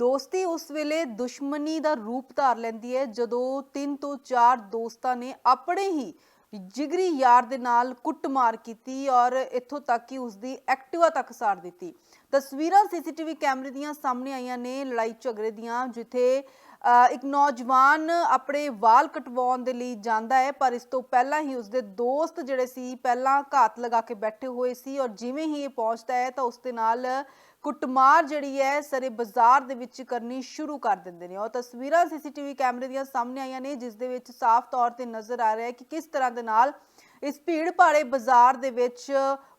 ਦੋਸਤੀ ਉਸ ਵੇਲੇ ਦੁਸ਼ਮਣੀ ਦਾ ਰੂਪ ਧਾਰ ਲੈਂਦੀ ਹੈ, ਜਦੋਂ ਤਿੰਨ ਤੋਂ ਚਾਰ ਦੋਸਤਾਂ ਨੇ ਆਪਣੇ ਹੀ ਜਿਗਰੀ ਯਾਰ ਦੇ ਨਾਲ ਕੁੱਟਮਾਰ ਕੀਤੀ ਔਰ ਇੱਥੋਂ ਤੱਕ ਕਿ ਉਸ ਦੀ ਐਕਟਿਵਾ ਤੱਕ ਸਾੜ ਦਿੱਤੀ। ਤਸਵੀਰਾਂ ਸੀਸੀਟੀਵੀ ਕੈਮਰੇ ਦੀਆਂ ਸਾਹਮਣੇ ਆਈਆਂ ਨੇ, ਲੜਾਈ ਝਗੜੇ ਦੀਆਂ, ਜਿੱਥੇ ਇੱਕ ਨੌਜਵਾਨ ਆਪਣੇ ਵਾਲ ਕਟਵਾਉਣ ਦੇ ਲਈ ਜਾਂਦਾ ਹੈ, ਪਰ ਇਸ ਤੋਂ ਪਹਿਲਾਂ ਹੀ ਉਸਦੇ ਦੋਸਤ ਜਿਹੜੇ ਸੀ, ਪਹਿਲਾਂ ਘਾਤ ਲਗਾ ਕੇ ਬੈਠੇ ਹੋਏ ਸੀ ਔਰ ਜਿਵੇਂ ਹੀ ਇਹ ਪਹੁੰਚਦਾ ਹੈ ਤਾਂ ਉਸ ਦੇ ਨਾਲ ਕੁੱਟਮਾਰ ਜਿਹੜੀ ਹੈ ਸਰੇ ਬਾਜ਼ਾਰ ਦੇ ਵਿੱਚ ਕਰਨੀ ਸ਼ੁਰੂ ਕਰ ਦਿੰਦੇ ਨੇ। ਔਰ ਤਸਵੀਰਾਂ ਸੀਸੀਟੀਵੀ ਕੈਮਰੇ ਦੀਆਂ ਸਾਹਮਣੇ ਆਈਆਂ ਨੇ, ਜਿਸ ਦੇ ਵਿੱਚ ਸਾਫ਼ ਤੌਰ ਤੇ ਨਜ਼ਰ ਆ ਰਿਹਾ ਹੈ ਕਿ ਕਿਸ ਤਰ੍ਹਾਂ ਦੇ ਨਾਲ ਇਸ ਭੀੜ ਭਾੜੇ ਬਾਜ਼ਾਰ ਦੇ ਵਿੱਚ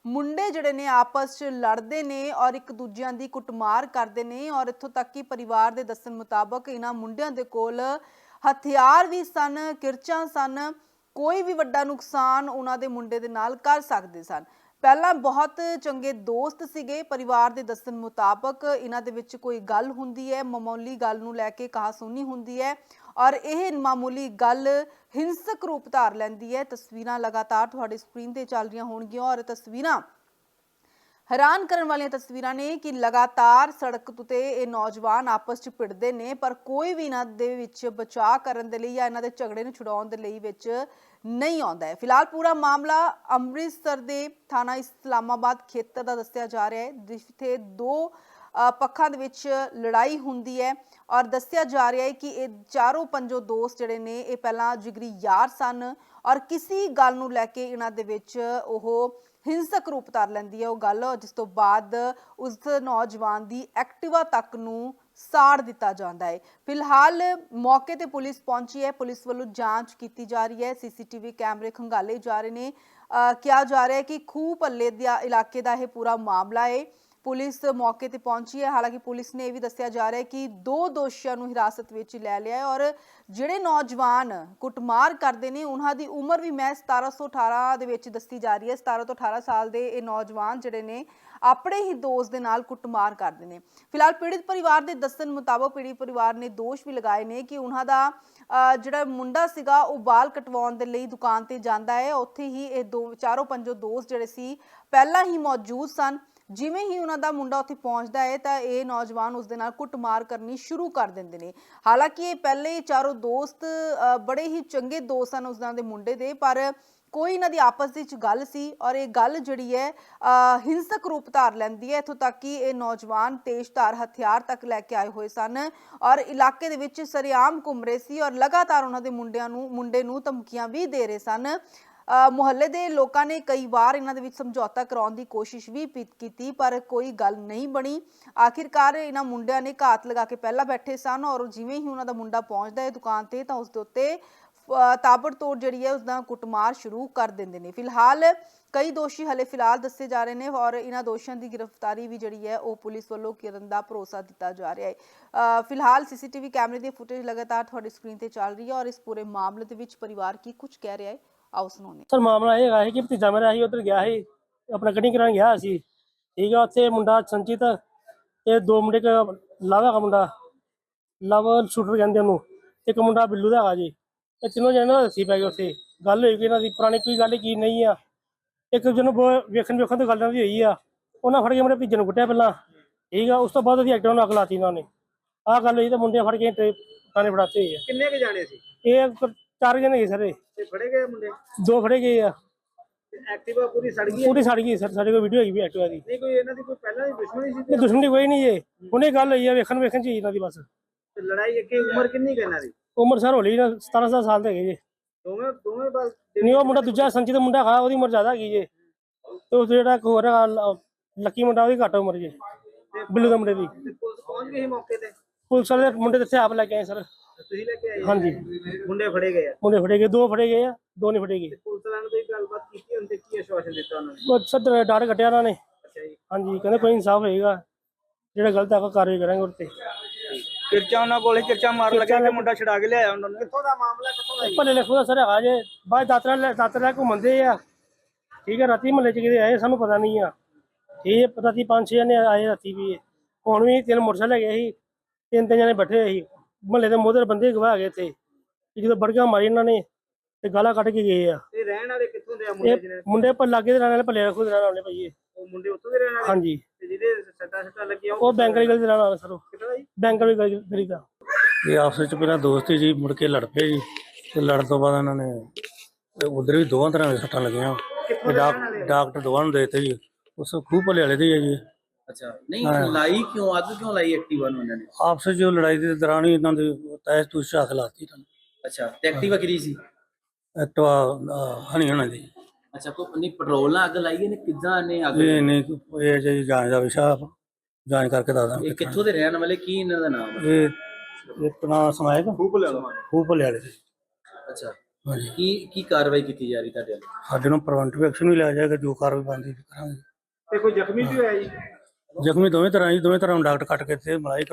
ਮੁੰਡੇ ਜਿਹੜੇ ਨੇ ਆਪਸ 'ਚ ਲੜਦੇ ਨੇ ਔਰ ਇੱਕ ਦੂਜਿਆਂ ਦੀ ਕੁੱਟਮਾਰ ਕਰਦੇ ਨੇ ਔਰ ਇੱਥੋਂ ਤੱਕ ਕਿ ਪਰਿਵਾਰ ਦੇ ਦੱਸਣ ਮੁਤਾਬਕ ਇਹਨਾਂ ਮੁੰਡਿਆਂ ਦੇ ਕੋਲ ਹਥਿਆਰ ਵੀ ਸਨ, ਕਿਰਚਾਂ ਸਨ, ਕੋਈ ਵੀ ਵੱਡਾ ਨੁਕਸਾਨ ਉਹਨਾਂ ਦੇ ਮੁੰਡੇ ਦੇ ਨਾਲ ਕਰ ਸਕਦੇ ਸਨ। ਪਹਿਲਾਂ ਬਹੁਤ ਚੰਗੇ ਦੋਸਤ ਸੀਗੇ, ਪਰਿਵਾਰ ਦੇ ਦੱਸਣ ਮੁਤਾਬਕ ਇਹਨਾਂ ਦੇ ਵਿੱਚ ਕੋਈ ਗੱਲ ਹੁੰਦੀ ਹੈ, ਮਾਮੂਲੀ ਗੱਲ ਨੂੰ ਲੈ ਕੇ ਕਹਾਸੁਣੀ ਹੁੰਦੀ ਹੈ ਔਰ ਇਹ ਮਾਮੂਲੀ ਗੱਲ ਹਿੰਸਕ ਰੂਪ ਧਾਰ ਲੈਂਦੀ ਹੈ। ਤਸਵੀਰਾਂ ਲਗਾਤਾਰ ਤੁਹਾਡੇ ਸਕਰੀਨ ਤੇ ਚੱਲ ਰਹੀਆਂ ਹੋਣਗੀਆਂ ਔਰ ਤਸਵੀਰਾਂ ਹੈਰਾਨ ਕਰਨ ਵਾਲੀਆਂ ਤਸਵੀਰਾਂ ਨੇ ਕਿ ਲਗਾਤਾਰ ਸੜਕ ਉਤੇ ਇਹ ਨੌਜਵਾਨ ਆਪਸ 'ਚ ਭਿੜਦੇ ਨੇ, ਪਰ ਕੋਈ ਵੀ ਇਹਨਾਂ ਦੇ ਵਿੱਚ ਬਚਾਅ ਕਰਨ ਦੇ ਲਈ ਜਾਂ ਇਹਨਾਂ ਦੇ ਝਗੜੇ ਨੂੰ ਛੁਡਾਉਣ ਦੇ ਲਈ ਵਿੱਚ ਨਹੀਂ ਆਉਂਦਾ ਹੈ। ਫਿਲਹਾਲ ਪੂਰਾ ਮਾਮਲਾ ਅੰਮ੍ਰਿਤਸਰ ਦੇ ਥਾਣਾ ਇਸਲਾਮਾਬਾਦ ਖੇਤਰ ਦਾ ਦੱਸਿਆ ਜਾ ਰਿਹਾ ਹੈ, ਜਿੱਥੇ ਦੋ ਪੱਖਾਂ ਦੇ ਵਿੱਚ ਲੜਾਈ ਹੁੰਦੀ ਹੈ ਔਰ ਦੱਸਿਆ ਜਾ ਰਿਹਾ ਹੈ ਕਿ ਇਹ ਚਾਰੋਂ ਪੰਜੋ ਦੋਸਤ ਜਿਹੜੇ ਨੇ, ਇਹ ਪਹਿਲਾਂ ਜਿਗਰੀ ਯਾਰ ਸਨ ਔਰ ਕਿਸੇ ਗੱਲ ਨੂੰ ਲੈ ਕੇ ਇਹਨਾਂ ਦੇ ਵਿੱਚ ਉਹ ਹਿੰਸਕ ਰੂਪ ਧਾਰ ਲੈਂਦੀ ਹੈ। ਉਹ ਗੱਲ ਜਿਸ ਤੋਂ ਬਾਅਦ ਉਸ ਨੌਜਵਾਨ ਦੀ ਐਕਟਿਵਾ ਤੱਕ ਨੂੰ ਸਾੜ ਦਿੱਤਾ ਜਾਂਦਾ ਹੈ। ਫਿਲਹਾਲ ਮੌਕੇ ਤੇ ਪੁਲਿਸ ਪਹੁੰਚੀ ਹੈ। ਪੁਲਿਸ ਵੱਲੋਂ ਜਾਂਚ ਕੀਤੀ ਜਾ ਰਹੀ ਹੈ। ਸੀਸੀਟੀਵੀ ਕੈਮਰੇ ਖੰਗਾਲੇ ਜਾ ਰਹੇ ਨੇ। ਕਿਹਾ ਜਾ ਰਿਹਾ ਹੈ ਕਿ ਖੂਹ ਪੱਲੇ ਦਾ ਇਲਾਕੇ ਦਾ ਇਹ ਪੂਰਾ ਮਾਮਲਾ ਹੈ। ਪੁਲਿਸ ਮੌਕੇ ਤੇ ਪਹੁੰਚੀ ਹੈ। ਹਾਲਾਂਕਿ ਪੁਲਿਸ ਨੇ ਇਹ ਵੀ ਦੱਸਿਆ ਜਾ ਰਿਹਾ ਹੈ ਕਿ ਦੋ ਦੋਸ਼ੀਆਂ ਨੂੰ ਹਿਰਾਸਤ ਵਿੱਚ ਲੈ ਲਿਆ ਹੈ ਔਰ ਜਿਹੜੇ ਨੌਜਵਾਨ ਕੁੱਟਮਾਰ ਕਰਦੇ ਨੇ, ਉਹਨਾਂ ਦੀ ਉਮਰ ਵੀ ਮੈਂ 1718 ਦੇ ਵਿੱਚ ਦੱਸੀ ਜਾ ਰਹੀ ਹੈ। 17 ਤੋਂ 18 ਸਾਲ ਦੇ ਇਹ ਨੌਜਵਾਨ ਜਿਹੜੇ ਨੇ, ਆਪਣੇ ਹੀ ਦੋਸਤ ਦੇ ਨਾਲ ਕੁੱਟਮਾਰ ਕਰਦੇ ਨੇ। ਫਿਲਹਾਲ ਪੀੜਿਤ ਪਰਿਵਾਰ ਦੇ ਦੱਸਣ ਮੁਤਾਬਕ ਪੀੜਿਤ ਪਰਿਵਾਰ ਨੇ ਦੋਸ਼ ਵੀ ਲਗਾਏ ਨੇ ਕਿ ਉਹਨਾਂ ਦਾ ਜਿਹੜਾ ਮੁੰਡਾ ਸੀਗਾ, ਉਹ ਬਾਲ ਕਟਵਾਉਣ ਦੇ ਲਈ ਦੁਕਾਨ ਤੇ ਜਾਂਦਾ ਹੈ। ਉੱਥੇ ਹੀ ਇਹ ਦੋ, ਚਾਰੋਂ ਪੰਜੋ ਦੋਸਤ ਜਿਹੜੇ ਸੀ, ਪਹਿਲਾਂ ਹੀ ਮੌਜੂਦ ਸਨ। ਜਿਵੇਂ ਹੀ ਉਹਨਾਂ ਦਾ ਮੁੰਡਾ ਉੱਥੇ ਪਹੁੰਚਦਾ ਹੈ ਤਾਂ ਇਹ ਨੌਜਵਾਨ ਉਸ ਦੇ ਨਾਲ ਕੁੱਟਮਾਰ ਕਰਨੀ ਸ਼ੁਰੂ ਕਰ ਦਿੰਦੇ ਨੇ। ਹਾਲਾਂਕਿ ਇਹ ਪਹਿਲੇ ਚਾਰੋਂ ਦੋਸਤ ਬੜੇ ਹੀ ਚੰਗੇ ਦੋਸਤ ਹਨ ਉਸ ਦੇ ਮੁੰਡੇ ਦੇ ਪਰ ਕੋਈ ਇਹਨਾਂ ਦੀ ਆਪਸ ਵਿੱਚ ਗੱਲ ਸੀ ਔਰ ਇਹ ਗੱਲ ਜਿਹੜੀ ਹੈ ਅ, ਹਿੰਸਕ ਰੂਪ ਧਾਰ ਲੈਂਦੀ ਹੈ। ਇੱਥੋਂ ਤੱਕ ਕਿ ਇਹ ਨੌਜਵਾਨ ਤੇਜ਼ਧਾਰ ਹਥਿਆਰ ਤੱਕ ਲੈ ਕੇ ਆਏ ਹੋਏ ਸਨ ਔਰ ਇਲਾਕੇ ਦੇ ਵਿੱਚ ਸਰਿਆਮ ਘੁੰਮ ਰਹੇ ਸੀ ਔਰ ਲਗਾਤਾਰ ਉਹਨਾਂ ਦੇ ਮੁੰਡਿਆਂ ਨੂੰ ਮੁੰਡੇ ਨੂੰ ਧਮਕੀਆਂ ਵੀ ਦੇ ਰਹੇ ਸਨ। ਮੁਹੱਲੇ ਦੇ ਲੋਕਾਂ ਨੇ ਕਈ ਵਾਰ ਇਹਨਾਂ ਦੇ ਵਿੱਚ ਸਮਝੌਤਾ ਕਰਾਉਣ ਦੀ ਕੋਸ਼ਿਸ਼ ਵੀ ਪੀ- ਕੀਤੀ ਪਰ ਕੋਈ ਗੱਲ ਨਹੀਂ ਬਣੀ। ਆਖਿਰਕਾਰ ਇਹਨਾਂ ਮੁੰਡਿਆਂ ਨੇ ਘਾਤ ਲਗਾ ਕੇ ਪਹਿਲਾਂ ਬੈਠੇ ਸਨ ਔਰ ਜਿਵੇਂ ਹੀ ਉਹਨਾਂ ਦਾ ਮੁੰਡਾ ਪਹੁੰਚਦਾ ਹੈ ਦੁਕਾਨ ਤੇ ਤਾਂ ਉਸ ਦੇ ਉੱਤੇ ਅ, ਤਾਬੜਤੋੜ ਜਿਹੜੀ ਹੈ ਉਸ ਦਾ ਕੁੱਟਮਾਰ ਸ਼ੁਰੂ ਕਰ ਦਿੰਦੇ ਨੇ। ਫਿਲਹਾਲ ਕਈ ਦੋਸ਼ੀ ਹਲੇ ਫਿਲਹਾਲ ਦੱਸੇ ਜਾ ਰਹੇ ਨੇ ਔਰ ਇਹਨਾਂ ਦੋਸ਼ੀਆਂ ਦੀ ਗ੍ਰਿਫਤਾਰੀ ਵੀ ਜਿਹੜੀ ਹੈ ਉਹ ਪੁਲਿਸ ਵੱਲੋਂ ਕਰਨ ਦਾ ਭਰੋਸਾ ਦਿੱਤਾ ਜਾ ਰਿਹਾ ਹੈ। ਅ, ਫਿਲਹਾਲ ਸੀਸੀਟੀਵੀ ਕੈਮਰੇ ਦੀ ਫੁਟੇਜ ਲਗਾਤਾਰ ਤੁਹਾਡੀ ਸਕਰੀਨ ਤੇ ਚੱਲ ਰਹੀ ਹੈ ਔਰ ਇਸ ਪੂਰੇ ਮਾਮਲੇ ਦੇ ਵਿੱਚ ਪਰਿਵਾਰ ਕੀ ਕੁਝ ਕਹਿ ਰਿਹਾ ਹੈ? ਆਓ ਸੁਣਾਉਂਦੇ ਸਰ ਮਾਮਲਾ ਇਹ ਹੈਗਾ ਸੀ ਕਿ ਭਤੀਜਾ ਮੇਰਾ ਸੀ ਉਧਰ ਗਿਆ ਸੀ ਆਪਣਾ ਕਟਿੰਗ ਕਰਾਉਣ ਗਿਆ ਸੀ। ਠੀਕ ਆ ਉੱਥੇ ਮੁੰਡਾ ਸੰਚਿਤ ਤੇ ਦੋ ਮੁੰਡੇ ਕ ਲਾਵਾ ਦਾ ਮੁੰਡਾ ਲਵ ਸ਼ੂਟਰ ਕਹਿੰਦੇ ਉਹਨੂੰ ਇੱਕ ਮੁੰਡਾ ਬਿੱਲੂ ਦਾ ਹੈਗਾ ਜੀ। ਇਹ ਤਿੰਨੋਂ ਜਣੇ ਦਾ ਦੱਸੀ ਪੈ ਗਏ ਉੱਥੇ। ਗੱਲ ਹੋਈ ਕਿ ਇਹਨਾਂ ਦੀ ਪੁਰਾਣੀ ਕੋਈ ਗੱਲ ਕੀ ਨਹੀਂ ਆ। ਇੱਕ ਜਿਹਨੂੰ ਵੇਖਣ ਵੇਖਣ ਤੋਂ ਗੱਲ ਦੀ ਹੋਈ ਆ। ਉਹਨਾਂ ਫੜ ਕੇ ਮੇਰੇ ਭਤੀਜੇ ਨੂੰ ਕੁੱਟਿਆ ਪਹਿਲਾਂ। ਠੀਕ ਆ ਉਸ ਤੋਂ ਬਾਅਦ ਉਹਦੀ ਐਕਟਰ ਨੂੰ ਅੱਗ ਲਾਤੀ ਇਹਨਾਂ ਨੇ। ਆਹ ਗੱਲ ਹੋਈ ਤੇ ਮੁੰਡੇ ਫੜ ਕੇ ਥਾਣੇ ਫੜਾਤੇ ਹੋਏ ਆ। ਕਿੰਨੇ ਕੇ ਜਾਣੇ ਸੀ? ਇਹ ਕ- ਚਾਰ ਜਣੇ ਸੀ ਸਾਰੇ। ਤੇ ਫੜੇ ਗਏ ਮੁੰਡੇ? ਦੋ ਫੜੇ ਗਏ ਆ। ਐਕਟਿਵਾ ਪੂਰੀ ਸੜ ਗਈ? ਹੈ? ਪੂਰੀ ਸੜ ਗਈ ਸਰ ਸਾਡੇ ਕੋਲ ਵੀਡੀਓ ਹੈਗੀ ਵੀ ਐਕਟਿਵਾ ਦੀ। ਨਹੀਂ ਕੋਈ ਇਹਨਾਂ ਦੀ ਕੋਈ ਪਹਿਲਾਂ ਦੀ ਦੁਸ਼ਮਣੀ ਸੀ ਇਹ ਦੁਸ਼ਮਣੀ ਕੋਈ ਨਹੀਂ ਜੇ। ਹੁਣੇ ਗੱਲ ਹੋਈ ਆ ਵੇਖਣ ਵੇਖਣ ਚ ਹੀ ਇਹਨਾਂ ਦੀ ਬਸ। ਤੇ ਲੜਾਈ ਅੱਗੇ ਉਮਰ ਕਿੰਨੀ ਕੁ ਇਹਨਾਂ ਦੀ? ਉਮਰ ਸਰ ਹੋਲੀ ਨਾ 17 17 ਸਾਲ ਦੇ ਹੈਗੇ ਜੇ। ਦੋਵੇਂ ਦੋਵੇਂ ਬਸ ਨਹੀਂ ਉਹ ਮੁੰਡਾ ਦੂਜਾ ਸੰਚਿਤ ਮੁੰਡਾ ਖਾ ਉਹਦੀ ਉਮਰ ਜ਼ਿਆਦਾ ਹੈਗੀ ਜੇ। ਤੇ ਉਹ ਜਿਹੜਾ ਇੱਕ ਹੋਰ ਹੈਗਾ ਲ- ਲੱਕੀ ਮੁੰਡਾ ਉਹਦੀ ਘੱਟ ਉਮਰ ਜੇ। ਬਿੱਲੂ ਦੇ ਮੁੰਡੇ ਦੀ। ਤੇ ਪੁਲਿਸ ਪਹੁੰਚ ਗਈ ਸੀ ਮੌਕੇ ਤੇ? ਪੁਲਿਸ ਵਾਲੇ ਮੁੰਡੇ ਤੇ ਇੱਥੇ ਆਪ ਲੈ ਕੇ ਆਏ ਸਰ। ਤੇ ਤੁਸੀਂ ਲੈ ਕੇ ਆਏ ਹਾਂਜੀ। ਮੁੰਡੇ ਫੜੇ ਗਏ ਆ? ਮੁੰਡੇ ਫੜੇ ਗਏ ਦੋ ਫੜੇ ਗਏ ਆ ਦੋ ਨਹੀਂ ਫੜੇ ਗਏ। ਪੁਲਿਸ ਵਾਲਿਆਂ ਨੇ ਕੋਈ ਗੱਲਬਾਤ ਕੀਤੀ ਹੁੰਦੀ? ਕੀ ਆਸ਼ਵਾਸਨ ਦਿੱਤਾ ਉਹਨਾਂ ਨੇ? ਉਹ ਸਰ ਡਾਟ ਕੱਟਿਆ ਉਹਨਾਂ ਨੇ। ਅੱਛਾ ਜੀ। ਹਾਂਜੀ ਕਹਿੰਦੇ ਕੋਈ ਇਨਸਾਫ ਹੋਏਗਾ ਜਿਹੜਾ ਗਲਤ ਆਪਾਂ ਕਾਰਵਾਈ ਕਰਾਂਗੇ ਉੱਤੇ ਕਿਰਚਾ ਉਹਨਾਂ ਕੋਲੇ ਕਿਰਚਾ ਮਾਰ ਲੱਗਿਆ ਕਿ ਮੁੰਡਾ ਛਡਾ ਕੇ ਲਿਆਇਆ ਉਹਨਾਂ ਨੂੰ? ਕਿੱਥੋਂ ਦਾ ਮਾਮਲਾ ਕਿੱਥੋਂ ਦਾ ਭਲੇ ਲਿਖੋ ਦਾ ਸਰ ਹੈਗਾ ਜੇ ਬਾਅਦ ਦਾਤਰਾ ਲੈ ਦਾਤਰਾ ਲੈ ਘੁੰਮਦੇ ਆ। ਠੀਕ ਹੈ ਰਾਤੀ ਮਹੱਲੇ ਚ ਕਿਤੇ ਆਏ ਸਾਨੂੰ ਪਤਾ ਨਹੀਂ ਆ। ਇਹ ਪਤਾ ਸੀ ਪੰਜ ਛੇ ਜਣੇ ਆਏ ਰਾਤੀ ਵੀ। ਹੁਣ ਵੀ ਤਿੰਨ ਮੋਟਰਸਾਈਕਲ ਹੈਗੇ ਸੀ ਤਿੰਨ ਤਿੰਨ ਜਣੇ ਬੈਠੇ ਹੋਏ ਸੀ। ਮਹੱਲੇ ਦੇ ਮੋਦਰ ਬੰਦੇ ਗਵਾ ਗਏ ਇੱਥੇ ਕਿ ਜਦੋਂ ਬੜਕਾ ਮਾਰੀ ਇਹਨਾਂ ਨੇ ਤੇ ਗਾਲਾਂ ਕੱਢ ਕੇ ਗਏ ਆ। ਇਹ ਰਹਿਣ ਵਾਲੇ ਕਿੱਥੋਂ ਦੇ ਆ ਮੁੰਡੇ ਜਿਹਨੇ ਮੁੰਡੇ ਪਰ ਲਾਗੇ ਦੇ ਰਹਿਣ ਵਾਲੇ ਭੱਲੇ ਰੱਖੋ ਦੇ ਰਹਿਣ ਵਾਲੇ ਭਾਈ ਇਹ। ਉਹ ਮੁੰਡੇ ਉੱਥੋਂ ਦੇ ਰਹਿਣ ਵਾਲੇ? ਹਾਂਜੀ। ਤੇ ਜਿਹਦੇ ਸੱਟਾਂ ਸੱਟਾਂ ਲੱਗੀਆਂ ਉਹ ਬੈਂਕ ਵਾਲੀ ਗਲੀ ਦੇ ਸਰ ਕਿੱਥੋਂ ਦਾ ਜੀ? ਬੈਂਕ ਵਾਲੀ ਗਲੀ ਦਾ ਇਹ ਆਪਸ ਵਿੱਚ ਪਹਿਲਾਂ ਦੋਸਤ ਸੀ ਜੀ ਮੁੜ ਕੇ ਲੜ ਪਏ ਜੀ। ਤੇ ਲੜਨ ਤੋਂ ਬਾਅਦ ਇਹਨਾਂ ਨੇ ਉਧਰ ਵੀ ਦੋਵਾਂ ਤਰ੍ਹਾਂ ਦੇ ਸੱਟਾਂ ਲੱਗੀਆਂ। ਤੇ ਡਾਕ- ਡਾਕਟਰ ਦੋਵਾਂ ਨੂੰ ਦੇਤੇ ਜੀ। ਉਸ ਖੂਹ ਭਲੇ ਵਾਲੇ ਦੇ ਜੀ। ਅੱਛਾ। ਨਹੀਂ ਲਾਈ ਕਿਉਂ? ਅੱਗ ਕਿਉਂ ਲਾਈ ਐਕਟਿਵਾ ਨੂੰ ਇਹਨਾਂ ਨੇ? ਆਪਸ ਵਿੱਚ ਜੋ ਲੜਾਈ ਦੇ ਦੌਰਾਨ ਹੀ ਇਹਨਾਂ ਦੇ ਤੈਸ ਤੂਸ ਝਾਕ ਲਾਤੀ ਇਹਨਾਂ ਅੱਛਾ ਤੇ ਐਕਟਿਵਾ ਕਿਹਦੀ ਸੀ? ਨੇ ਐਕਟਵਾ ਹਣੀ ਹੋਣਾ ਦੀ। ਅੱਛਾ ਕੋ ਨਹੀਂ ਪੈਟਰੋਲ ਨਾਲ ਅੱਗ ਲਾਈ ਇਹਨੇ ਕਿੱਦਾਂ ਇਹਨੇ ਅੱਗ ਇਹ ਨਹੀਂ ਇਹ ਜੀ ਜਾਂਚ ਦਾ ਵਿਸ਼ਾ ਜਾਂਚ ਕਰਕੇ ਦੱਸਦਾ ਇਹ ਕਿੱਥੋਂ ਦੇ ਰਹਿਣ ਵਾਲੇ? ਕੀ ਇਹਨਾਂ ਦਾ ਨਾਮ ਹੈ? ਇਹ ਇੱਕ ਨਾਂ ਸਮਾਇਕ ਖੂਹ ਭਲੇ ਵਾਲੇ ਖੂਹ ਭਲੇ ਵਾਲੇ ਦੀ ਅੱਛਾ। ਹਾਂਜੀ। ਕੀ ਕੀ ਕਾਰਵਾਈ ਕੀਤੀ ਜਾ ਰਹੀ ਤੁਹਾਡੇ ਵੱਲੋਂ? ਸਾਡੇ ਨੂੰ ਪ੍ਰੀਵੈਂਟਿਵ ਐਕਸ਼ਨ ਵੀ ਲਿਆ ਜਾਏਗਾ ਜੋ ਕਾਰਵਾਈ ਬਣਦੀ ਕਰਾਂਗੇ। ਤੇ ਕੋਈ ਜ਼ਖਮੀ ਵੀ ਹੋਇਆ ਜੀ? ਜ਼ਖਮੀ ਦੋਵੇਂ ਤਰ੍ਹਾਂ ਜੀ ਦੋਵੇਂ ਤਰ੍ਹਾਂ ਨੂੰ ਡਾਕਟਰ ਕੱਟ ਕੇ ਤੇ ਮਲਾਈ